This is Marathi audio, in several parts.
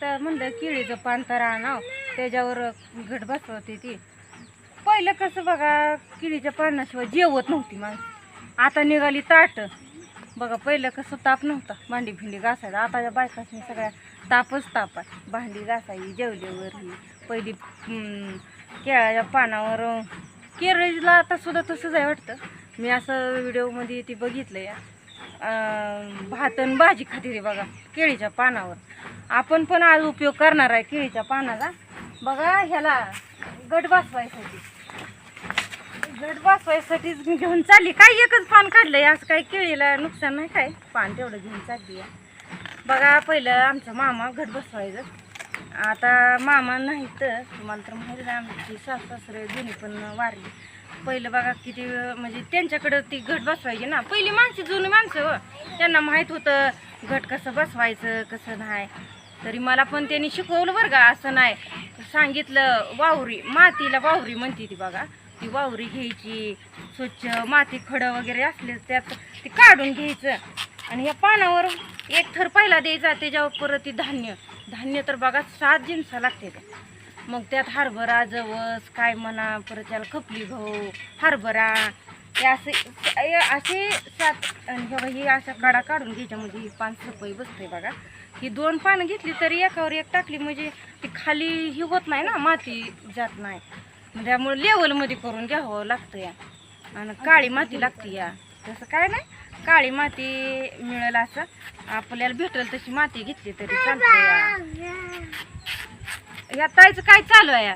तर म्हणलं केळीचं पान तर आणाव. त्याच्यावर घट बसवते ती. पहिलं कसं बघा केळीच्या पानाशिवाय जेवत नव्हती माणसं. आता निघाली ताट. बघा पहिलं कसं ताप नव्हता. भांडी भिंडी घासायला. आताच्या बायकासनी सगळ्या तापच ताप आहे. भांडी घासायची जेवल्यावर पहिली केळाच्या पानावर केरळला आता सुद्धा तसंच आहे वाटतं. मी असं व्हिडिओमध्ये ती बघितलं या भात आणि भाजी खाते रे बघा केळीच्या पानावर. आपण पण आज उपयोग करणार आहे केळीच्या पानाचा बघा ह्याला गट बसवायसाठी. गट बसवायसाठीच घेऊन चालली. काय एकच पान काढलंय? असं काय केळीला नुकसान नाही काय? पान तेवढं घेऊन चालली आहे. बघा पहिलं आमचा मामा घट बसवायचं. आता मामा नाही तर तुम्हाला तर माहिती आमची सासू सासरे दोन्ही पण वारली. पहिलं बघा किती म्हणजे त्यांच्याकडं ती घट बसवायची ना. पहिली माणसं जुनी माणसं हो. त्यांना माहीत होतं घट कसं बसवायचं कसं नाही. तरी मला पण त्यांनी शिकवलं बरं का असं नाही. सांगितलं वावरी मातीला वावरी म्हणते ती बघा. ती वावरी घ्यायची स्वच्छ माती खडं वगैरे असले त्यात ते काढून घ्यायचं. आणि या पानावर एक थर पहिला द्यायचा त्याच्यावर परत ती धान्य. धान्य तर बघा सात जिन्सा लागते मग त्यात हरभरा जवस काय म्हणा परत त्याला खपली गहू हरभरा हे असे असे सात आणि बघा ही असा काढा काढून घ्यायच्या म्हणजे ही पान सपई बसते बघा. ही दोन पानं घेतली तरी एकावर एक टाकली म्हणजे ती खाली ही होत नाही ना माती जात नाही. त्यामुळे लेवलमध्ये करून घ्यावं लागतं या. आणि काळी माती लागते या. तसं काय नाही काळी माती मिळेल असं. आपल्याला भेटेल तशी माती घेतली तरी चालते या. या ताईचं काय चालू आहे?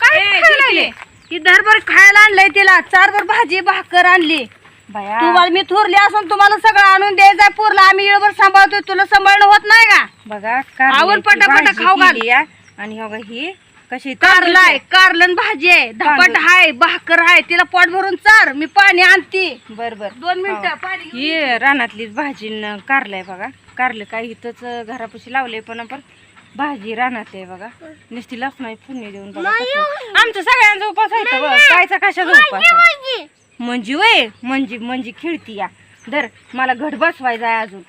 काय खायला? ती दरभर खायला आणलंय तिला. चारभर भाजी भाकर आणली. बाया. तुम्हाला मी थोरली असून तुम्हाला सगळं आणून द्यायचंय पुरला. आम्ही इळभर सांभाळतोय. तुला सांभाळणं होत नाही का? बघा आवड पटापटा भाजी खाऊ घाल. केली या. आणि हो ही कशी कारलाय कारलन भाजी आहे. धपाट तांदूळ. आहे भाकर आहे. तिला पोट भरून चार. मी पाणी आणते. बर बर. दोन मिनिटं हो. पाणी घेऊन ही रानातलीच भाजी न कारलंय बघा. कारलं काय इथंच घरापाशी लावलंय पण आपण भाजी रानात आहे बघा. नुसती लसणाची फुडणी देऊन बघा. आमचं सगळ्यांचा उपास आहे बघ. कायचा कशाचा उपास आहे? मंजी वय मंजी मंजी खेळती या. धर मला घट बसवायचा आहे अजून.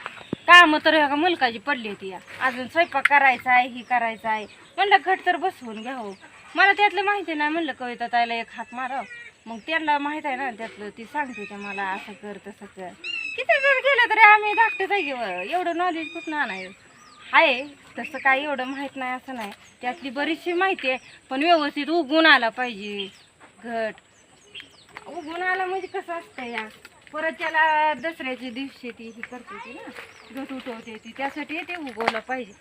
काम तर ह्या मुलकाची पडली होती या. अजून स्वयंपाक करायचा आहे ही करायचं आहे. म्हणलं घट तर बसवून घ्यावं मला त्यातलं माहिती नाही म्हणलं कविता ताईला एक हात माराव मग त्यांना माहीत आहे ना त्यातलं ती सांगते ते मला असं कर तसं कर. किती जर गेलं तरी आम्ही धाकटेच आहे की. एवढं नॉलेज कुठं आणायचं? आहे. तसं काही एवढं माहीत नाही असं नाही. त्यातली बरीचशी माहिती आहे पण व्यवस्थित उगून आला पाहिजे. घट. उगून आला म्हणजे कसं असतं या? परत त्याला दसऱ्याच्या दिवशी ती ही करते ती ना घट उठवते ती. त्यासाठी ते उगवलं पाहिजे.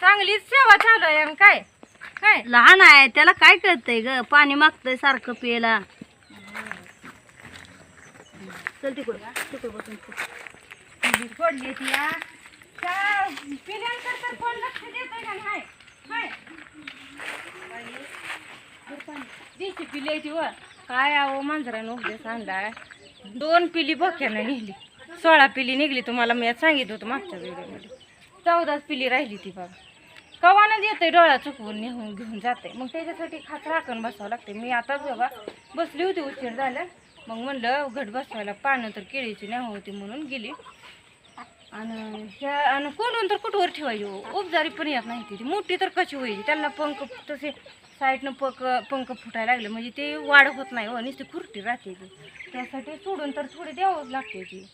चांगलीच सेवा चालू आहे काय? काय? लहान आहे त्याला काय कळतंय ग? पाणी मागतंय सारखं प्यायला चल तिकडं तिकडं बसून. खा. ती या पिल्यांकडे तर कोण लक्ष का नाही? काय पिली आहे ती वर. काय आहो मांजरानं उपदेश आणलाय दोन पिली बोक्यानं निघली. सोळा पिली निघली तुम्हाला मी आज सांगितलं होतं मागच्या व्हिडिओमध्ये. चौदाच पिली राहिली ती बाबा कवानच येते डोळा चुकवून नेऊन घेऊन जाते मग त्याच्यासाठी खास राखण बसावं लागते मी आताच बाबा बसली होती उशीर झाला. मग म्हणलं घट बसवायला पानं तर केळीची नाही होती म्हणून गेली. आणि ह्या आणि कोंडून तर कुठवर ठेवायची? हो उपजारी पण येत नाही ती मोठी तर कशी व्हायची? त्यांना पंख तसे साईडनं पक पंख फुटायला लागले. म्हणजे ते वाढ होत नाही हो नुसती खुर्टी राहते ती. त्यासाठी सोडून तर थोडी द्यावंच लागते ती.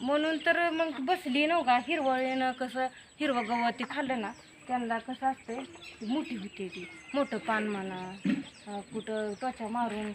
म्हणून तर मग बसली नव का? हिरवळीनं कसं हिरवं गवत ते खाल्लं ना त्यांना कसं असते ती मोठी होते ती. मोठं पान म्हणा कुठं त्वचा मारून